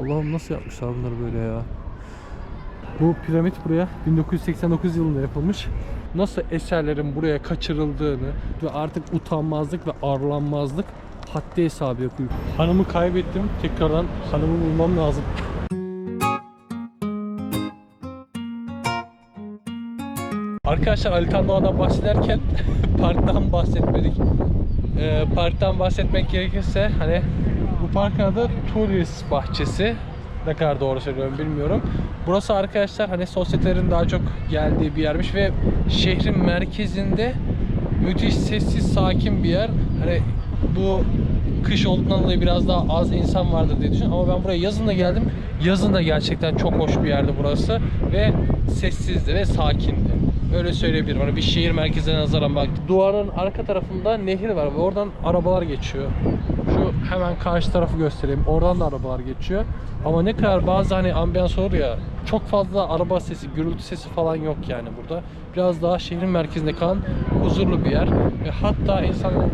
Allah'ım nasıl yapmışlar bunları böyle ya. Bu piramit buraya 1989 yılında yapılmış. Nasıl eserlerin buraya kaçırıldığını ve artık utanmazlık ve arlanmazlık haddi hesabı yapıyor. Hanımı kaybettim. Tekrardan hanımı bulmam lazım. Arkadaşlar Alitan Doğa'dan bahsederken parktan bahsetmedik. Ee, parktan bahsetmek gerekirse hani bu parkın adı Turist Bahçesi. Ne kadar doğru söylüyorum bilmiyorum. Burası arkadaşlar hani sosyetelerin daha çok geldiği bir yermiş ve şehrin merkezinde müthiş sessiz sakin bir yer. Hani bu kış olduğundan dolayı biraz daha az insan vardır diye düşünüyorum ama ben buraya yazın da geldim. Yazın da gerçekten çok hoş bir yerdi burası ve sessizdi ve sakindi. Öyle söyleyebilirim. Hani bir şehir merkezine nazaran bak. Duvarın arka tarafında nehir var ve oradan arabalar geçiyor. Şu hemen karşı tarafı göstereyim. Oradan da arabalar geçiyor. Ama ne kadar bazı hani ambiyans olur ya çok fazla araba sesi, gürültü sesi falan yok yani burada. Biraz daha şehrin merkezinde kalan huzurlu bir yer. Ve hatta insanlar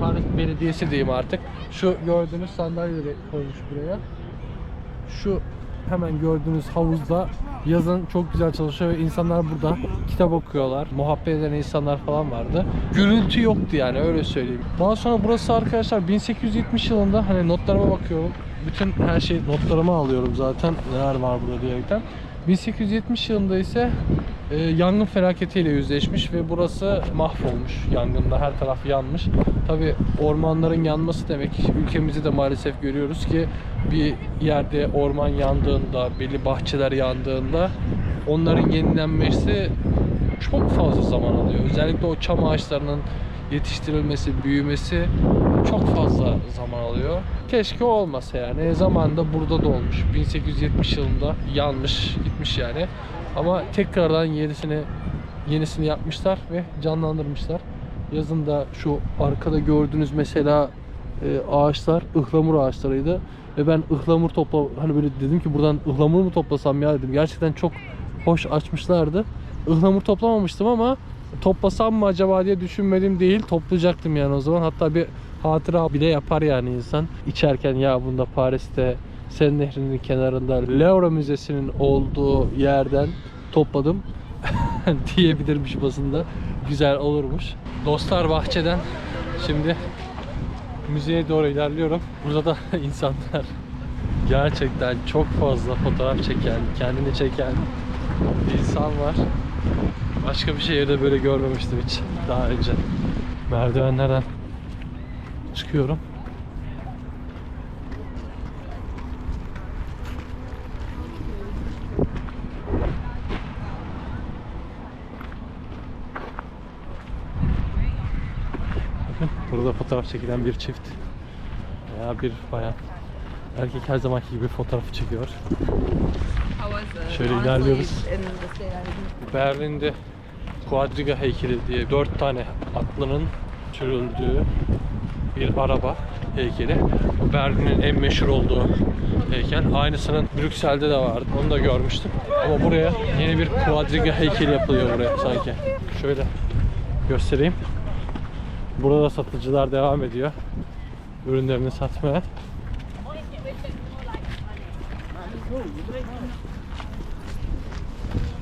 Paris Belediyesi diyeyim artık. Şu gördüğünüz sandalyeleri koymuş buraya. Şu hemen gördüğünüz havuzda yazın çok güzel çalışıyor ve insanlar burada kitap okuyorlar. Muhabbet eden insanlar falan vardı. Gürültü yoktu yani öyle söyleyeyim. Daha sonra burası arkadaşlar 1870 yılında hani notlarıma bakıyorum. Bütün her şey notlarıma alıyorum zaten neler var burada diyerekten. 1870 yılında ise e, yangın felaketiyle yüzleşmiş ve burası mahvolmuş. Yangında her taraf yanmış. Tabi ormanların yanması demek ülkemizde de maalesef görüyoruz ki bir yerde orman yandığında, belli bahçeler yandığında onların yenilenmesi çok fazla zaman alıyor. Özellikle o çam ağaçlarının yetiştirilmesi, büyümesi çok fazla zaman alıyor. Keşke olmasa yani. Zamanında burada da olmuş. 1870 yılında yanmış, gitmiş yani. Ama tekrardan yenisini yenisini yapmışlar ve canlandırmışlar. Yazın da şu arkada gördüğünüz mesela e, ağaçlar ıhlamur ağaçlarıydı. Ve ben ıhlamur topla hani böyle dedim ki buradan ıhlamur mu toplasam ya dedim. Gerçekten çok hoş açmışlardı. Ihlamur toplamamıştım ama toplasam mı acaba diye düşünmedim değil. Toplayacaktım yani o zaman. Hatta bir hatıra bile yapar yani insan. İçerken ya bunda Paris'te Sen Nehri'nin kenarında Louvre Müzesi'nin olduğu yerden topladım diyebilirmiş basında. Güzel olurmuş. Dostlar bahçeden şimdi müzeye doğru ilerliyorum. Burada da insanlar gerçekten çok fazla fotoğraf çeken, kendini çeken insan var. Başka bir şehirde böyle görmemiştim hiç daha önce. Merdivenlerden çıkıyorum. Bakın burada fotoğraf çekilen bir çift veya bir bayan. Erkek her zamanki gibi fotoğrafı çekiyor. Şöyle ilerliyoruz. Berlin'de Quadriga heykeli diye dört tane atlının sürüldüğü bir araba heykeli. Bu Berlin'in en meşhur olduğu heykel. Aynısının Brüksel'de de vardı. Onu da görmüştüm. Ama buraya yeni bir Quadriga heykeli yapılıyor buraya sanki. Şöyle göstereyim. Burada da satıcılar devam ediyor. Ürünlerini satmaya.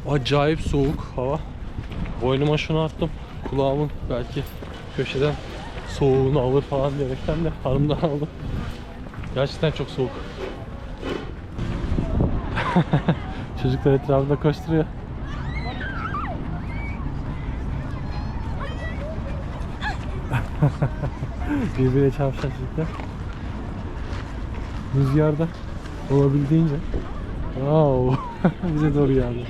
Acayip soğuk hava. Boynuma şunu attım. Kulağımın belki köşeden soğuğunu alır falan diyerekten de hanımdan aldım. Gerçekten çok soğuk. Çocuklar etrafında koşturuyor. Birbirine çarpışan çocuklar. Rüzgarda olabildiğince. Wow. Bize doğru geldi.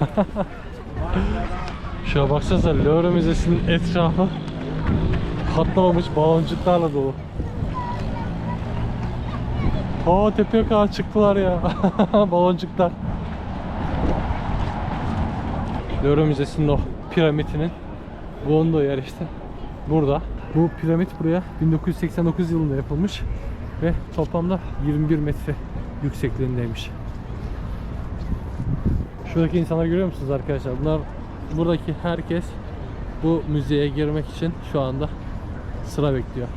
Şuna baksanıza Louvre Müzesi'nin etrafı patlamamış baloncuklarla dolu. Aa tepeye kadar çıktılar ya. Baloncuklar. Louvre Müzesi'nin o piramitinin bulunduğu yer işte. Burada. Bu piramit buraya 1989 yılında yapılmış ve toplamda 21 metre yüksekliğindeymiş. Şuradaki insanları görüyor musunuz arkadaşlar? Bunlar buradaki herkes bu müzeye girmek için şu anda sıra bekliyor.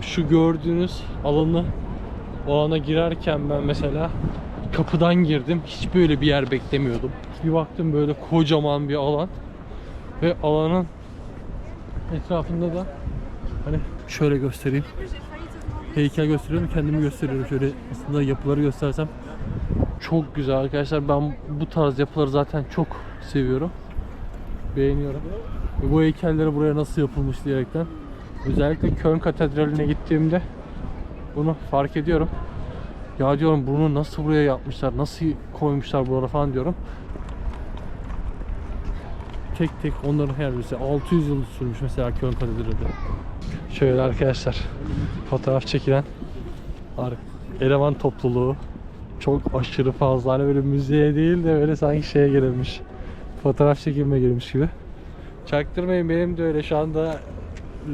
Şu gördüğünüz alanı o alana girerken ben mesela kapıdan girdim. Hiç böyle bir yer beklemiyordum. Bir baktım böyle kocaman bir alan ve alanın etrafında da hani şöyle göstereyim. Heykel gösteriyorum, kendimi gösteriyorum. Şöyle aslında yapıları göstersem çok güzel arkadaşlar. Ben bu tarz yapıları zaten çok seviyorum. Beğeniyorum. Ve bu heykelleri buraya nasıl yapılmış diyerekten. Özellikle Köln Katedrali'ne gittiğimde bunu fark ediyorum. Ya diyorum bunu nasıl buraya yapmışlar, nasıl koymuşlar buralara falan diyorum. Tek tek onların her birisi 600 yıl sürmüş mesela Köln Katedrali. Şöyle arkadaşlar fotoğraf çekilen eleman topluluğu çok aşırı fazla hani böyle müzeye değil de böyle sanki şeye girilmiş fotoğraf çekilme girmiş gibi. Çaktırmayın benim de öyle şu anda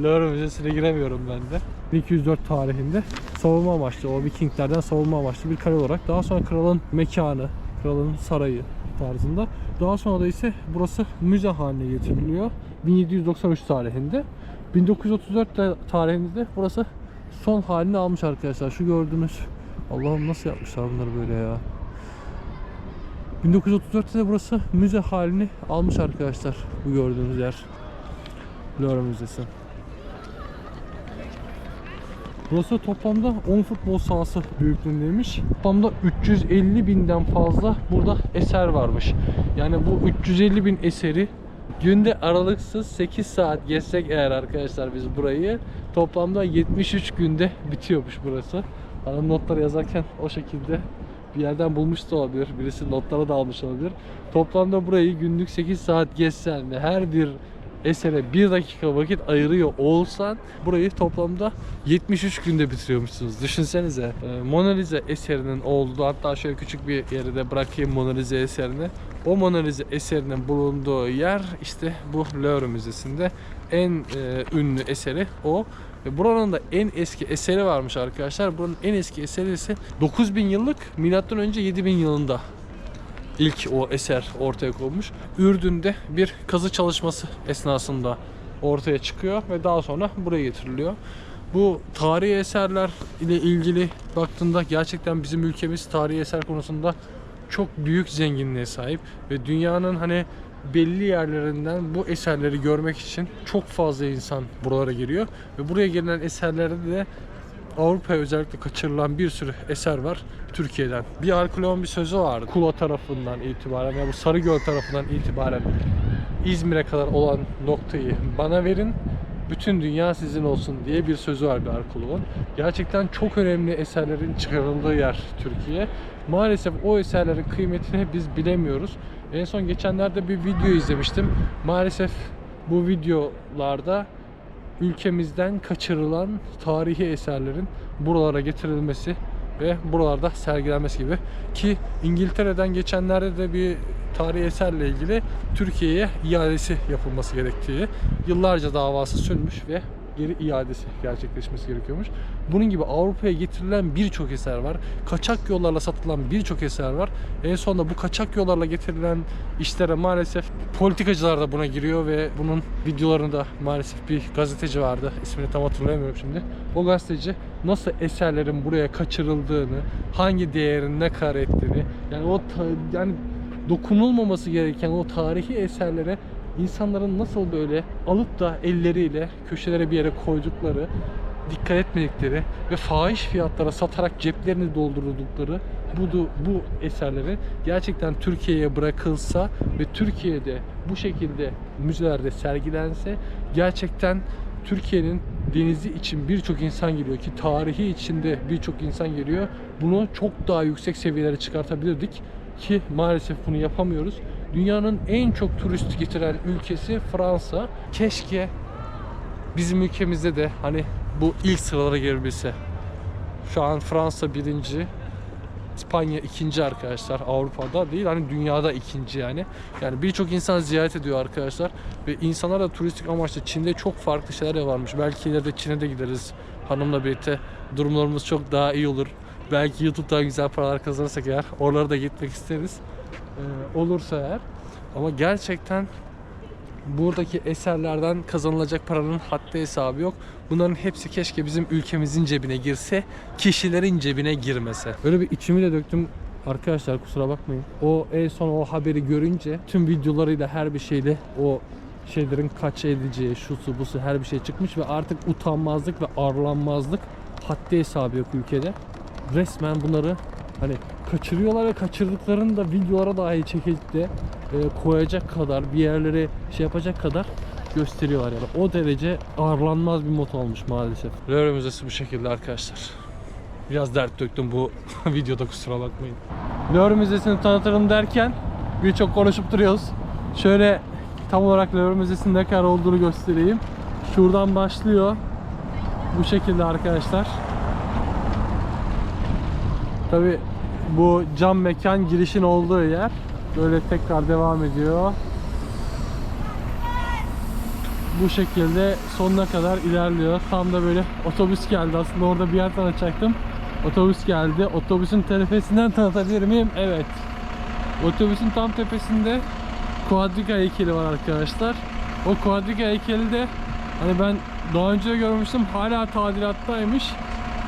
Louvre Müzesi'ne giremiyorum ben de. 1204 tarihinde savunma amaçlı, o Vikinglerden savunma amaçlı bir kale olarak. Daha sonra kralın mekanı, kralın sarayı tarzında. Daha sonra da ise burası müze haline getiriliyor. 1793 tarihinde. 1934 de- tarihinde de burası son halini almış arkadaşlar. Şu gördüğünüz Allah'ım nasıl yapmışlar bunları böyle ya. 1934'te de burası müze halini almış arkadaşlar. Bu gördüğünüz yer. Louvre Müzesi. Burası toplamda 10 futbol sahası büyüklüğündeymiş. Toplamda 350 binden fazla burada eser varmış. Yani bu 350 bin eseri günde aralıksız 8 saat gezsek eğer arkadaşlar biz burayı toplamda 73 günde bitiyormuş burası. Hani notları yazarken o şekilde bir yerden bulmuş da olabilir. Birisi notlara da almış olabilir. Toplamda burayı günlük 8 saat gezsen ve her bir esere 1 dakika vakit ayırıyor olsan burayı toplamda 73 günde bitiriyormuşsunuz. Düşünsenize. Ee, Mona Lisa eserinin olduğu hatta şöyle küçük bir yere de bırakayım Mona Lisa eserini. O Mona Lisa eserinin bulunduğu yer işte bu Louvre Müzesi'nde en e, ünlü eseri o. Ve buranın da en eski eseri varmış arkadaşlar. Buranın en eski eseri ise 9000 yıllık milattan önce 7000 yılında ilk o eser ortaya konmuş. Ürdün'de bir kazı çalışması esnasında ortaya çıkıyor ve daha sonra buraya getiriliyor. Bu tarihi eserler ile ilgili baktığında gerçekten bizim ülkemiz tarihi eser konusunda çok büyük zenginliğe sahip ve dünyanın hani belli yerlerinden bu eserleri görmek için çok fazla insan buralara geliyor ve buraya gelen eserlerde de Avrupa'ya özellikle kaçırılan bir sürü eser var Türkiye'den. Bir arkeoloğun bir sözü vardı. Kula tarafından itibaren ya bu Sarıgöl tarafından itibaren İzmir'e kadar olan noktayı bana verin. Bütün dünya sizin olsun diye bir sözü var bir arkeoloğun. Gerçekten çok önemli eserlerin çıkarıldığı yer Türkiye. Maalesef o eserlerin kıymetini biz bilemiyoruz. En son geçenlerde bir video izlemiştim. Maalesef bu videolarda ülkemizden kaçırılan tarihi eserlerin buralara getirilmesi ve buralarda sergilenmesi gibi. Ki İngiltere'den geçenlerde de bir tarihi eserle ilgili Türkiye'ye iadesi yapılması gerektiği yıllarca davası sürmüş ve geri iadesi gerçekleşmesi gerekiyormuş. Bunun gibi Avrupa'ya getirilen birçok eser var. Kaçak yollarla satılan birçok eser var. En sonunda bu kaçak yollarla getirilen işlere maalesef politikacılar da buna giriyor ve bunun videolarını da maalesef bir gazeteci vardı. İsmini tam hatırlayamıyorum şimdi. O gazeteci nasıl eserlerin buraya kaçırıldığını, hangi değerin ne kadar ettiğini, yani o yani dokunulmaması gereken o tarihi eserlere insanların nasıl böyle alıp da elleriyle köşelere bir yere koydukları, dikkat etmedikleri ve fahiş fiyatlara satarak ceplerini doldurdukları bu bu eserleri gerçekten Türkiye'ye bırakılsa ve Türkiye'de bu şekilde müzelerde sergilense gerçekten Türkiye'nin denizi için birçok insan geliyor ki tarihi içinde birçok insan geliyor. Bunu çok daha yüksek seviyelere çıkartabilirdik ki maalesef bunu yapamıyoruz. Dünyanın en çok turist getiren ülkesi Fransa. Keşke bizim ülkemizde de hani bu ilk sıralara girebilse. Şu an Fransa birinci, İspanya ikinci arkadaşlar Avrupa'da değil hani dünyada ikinci yani. Yani birçok insan ziyaret ediyor arkadaşlar ve insanlar da turistik amaçlı Çin'de çok farklı şeyler de varmış. Belki ileride Çin'e de gideriz hanımla birlikte. Durumlarımız çok daha iyi olur. Belki YouTube'dan güzel paralar kazanırsak eğer oralara da gitmek isteriz. Ee, olursa eğer. Ama gerçekten buradaki eserlerden kazanılacak paranın haddi hesabı yok. Bunların hepsi keşke bizim ülkemizin cebine girse, kişilerin cebine girmese. Böyle bir içimi de döktüm arkadaşlar kusura bakmayın. O en son o haberi görünce tüm videolarıyla her bir şeyle o şeylerin kaç edeceği, şusu busu her bir şey çıkmış ve artık utanmazlık ve arlanmazlık haddi hesabı yok ülkede. Resmen bunları hani kaçırıyorlar ve kaçırdıklarını da videolara dahi çekip de e, koyacak kadar bir yerlere şey yapacak kadar gösteriyorlar yani. O derece ağırlanmaz bir mod olmuş maalesef. Louvre Müzesi bu şekilde arkadaşlar. Biraz dert döktüm bu videoda kusura bakmayın. Louvre Müzesi'ni tanıtırım derken birçok konuşup duruyoruz. Şöyle tam olarak Louvre Müzesi'nin ne kadar olduğunu göstereyim. Şuradan başlıyor. Bu şekilde arkadaşlar. Tabi bu cam mekan girişin olduğu yer. Böyle tekrar devam ediyor. Bu şekilde sonuna kadar ilerliyor. Tam da böyle otobüs geldi. Aslında orada bir yer tanıtacaktım. Otobüs geldi. Otobüsün tepesinden tanıtabilir miyim? Evet. Otobüsün tam tepesinde Quadriga heykeli var arkadaşlar. O Quadriga heykeli de hani ben daha önce görmüştüm. Hala tadilattaymış.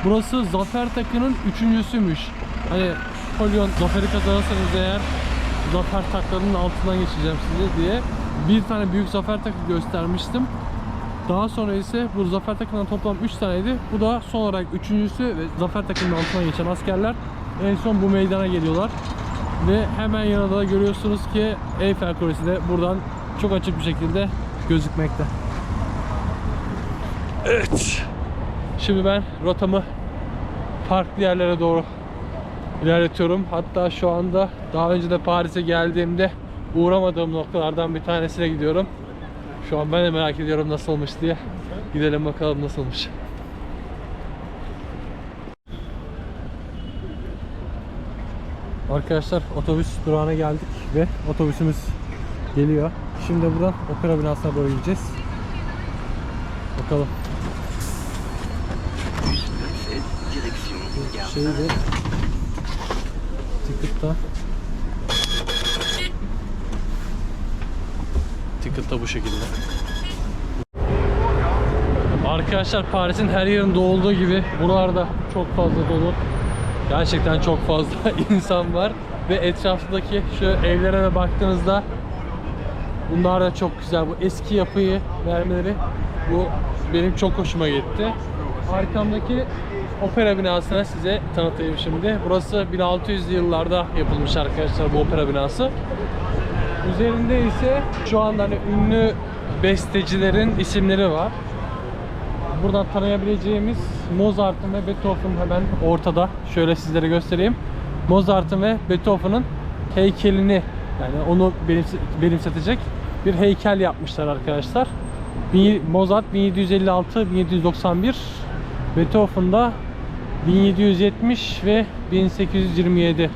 Burası Zafer Takı'nın üçüncüsüymüş. Hani Polyon Zafer'i kazanırsanız eğer Zafer taklarının altından geçeceğim size diye bir tane büyük Zafer Takı göstermiştim. Daha sonra ise bu Zafer Takı'ndan toplam 3 taneydi. Bu da son olarak üçüncüsü ve Zafer Takı'nın altına geçen askerler en son bu meydana geliyorlar. Ve hemen yanında da görüyorsunuz ki Eyfel Kulesi de buradan çok açık bir şekilde gözükmekte. Evet. Şimdi ben rotamı farklı yerlere doğru ilerletiyorum. Hatta şu anda daha önce de Paris'e geldiğimde uğramadığım noktalardan bir tanesine gidiyorum. Şu an ben de merak ediyorum nasılmış diye. Gidelim bakalım nasılmış. Arkadaşlar otobüs durağına geldik ve otobüsümüz geliyor. Şimdi buradan opera binasına doğru gideceğiz. Bakalım. Şeyi de ticket da ticket da bu şekilde. Arkadaşlar Paris'in her yerinde olduğu gibi buralarda çok fazla dolu. Gerçekten çok fazla insan var ve etrafındaki şu evlere de baktığınızda bunlar da çok güzel. Bu eski yapıyı vermeleri bu benim çok hoşuma gitti. Arkamdaki opera binasını size tanıtayım şimdi. Burası 1600'lü yıllarda yapılmış arkadaşlar bu opera binası. Üzerinde ise şu anda hani ünlü bestecilerin isimleri var. Buradan tanıyabileceğimiz Mozart'ın ve Beethoven hemen ortada. Şöyle sizlere göstereyim. Mozart'ın ve Beethoven'ın heykelini yani onu benimse- benimsetecek bir heykel yapmışlar arkadaşlar. Mozart 1756-1791, Beethoven da 1770 ve 1827.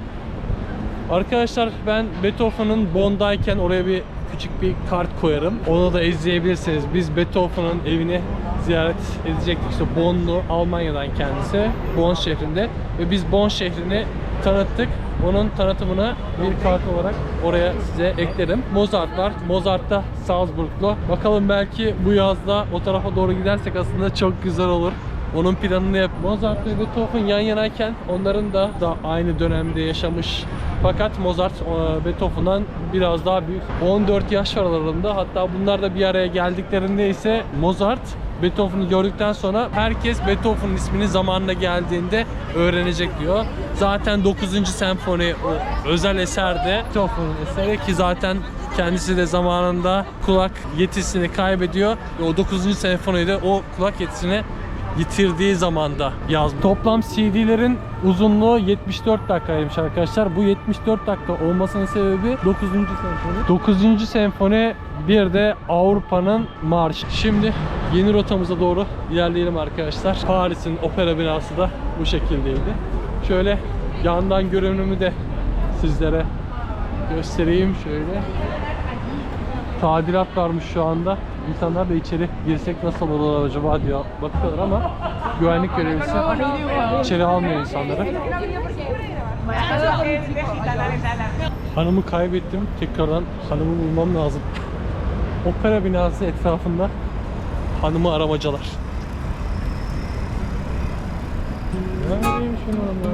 Arkadaşlar ben Beethoven'ın Bonn'dayken oraya bir küçük bir kart koyarım. Onu da izleyebilirsiniz. Biz Beethoven'ın evini ziyaret edecektik. İşte Bonn'lu Almanya'dan kendisi. Bonn şehrinde. Ve biz Bonn şehrini tanıttık. Onun tanıtımını bir kart olarak oraya size eklerim. Mozart var. Mozart da Salzburglu. Bakalım belki bu yazda o tarafa doğru gidersek aslında çok güzel olur. Onun planını yap. Mozart ve Beethoven yan yanayken onların da da aynı dönemde yaşamış. Fakat Mozart e, Beethoven'dan biraz daha büyük. 14 yaş aralarında. Hatta bunlar da bir araya geldiklerinde ise Mozart Beethoven'ı gördükten sonra herkes Beethoven'ın ismini zamanla geldiğinde öğrenecek diyor. Zaten 9. senfoni o özel eserde Beethoven'ın eseri ki zaten kendisi de zamanında kulak yetisini kaybediyor ve o 9. senfonide o kulak yetisini yitirdiği zamanda yazmış. Toplam CD'lerin uzunluğu 74 dakikaymış arkadaşlar. Bu 74 dakika olmasının sebebi 9. senfoni. 9. senfoni bir de Avrupa'nın marşı. Şimdi yeni rotamıza doğru ilerleyelim arkadaşlar. Paris'in opera binası da bu şekildeydi. Şöyle yandan görünümü de sizlere göstereyim şöyle. Tadilat varmış şu anda. İnsanlar da içeri girsek nasıl olur acaba diye bakıyorlar ama güvenlik görevlisi içeri almıyor insanları. Hanımı kaybettim. Tekrardan hanımı bulmam lazım. opera binası etrafında hanımı aramacalar. Neredeymiş onlar?